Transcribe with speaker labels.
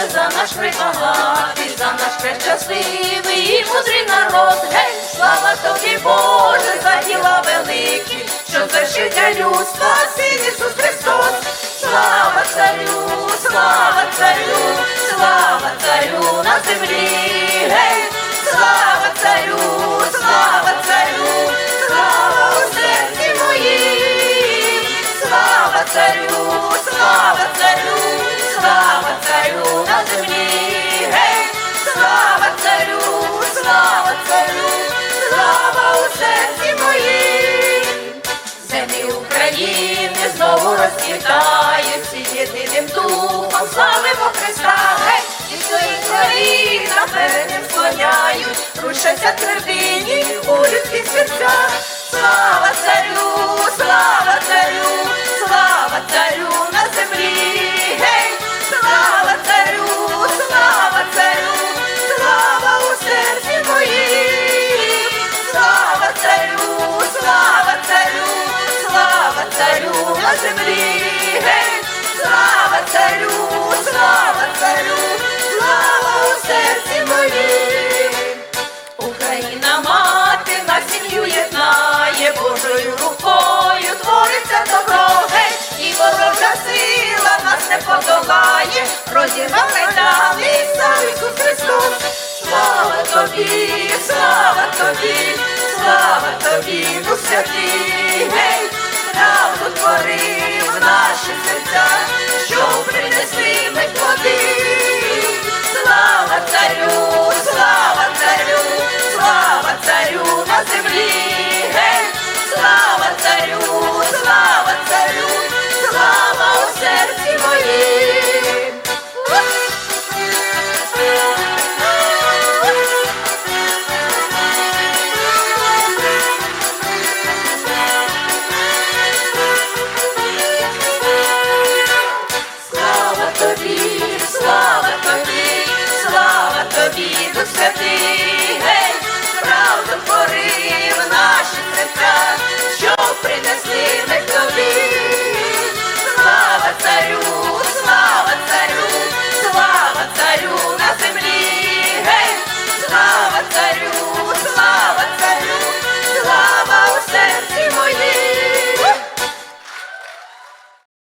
Speaker 1: Боже, за наш прибагатий, за наш прещасливий і мудрий народ. Гей, слава тобі, Боже, за діла великі, що звершив для людства син Ісус Землі України знову розцвітають, всі єдиним духом славимо Христа. геть, і свої країна перед ним склоняють, рушаться твердині у людських серцях. Землі. Гей, слава царю, слава царю, слава у серці моїм. Україна мати на сім'ю єднає, Божою рукою твориться добро, гей, і ворожа сила нас не подолає, розірвав майдани, сам Ісус Христос. Слава тобі, слава тобі, слава тобі, Дух Святий, гей, should Thank you.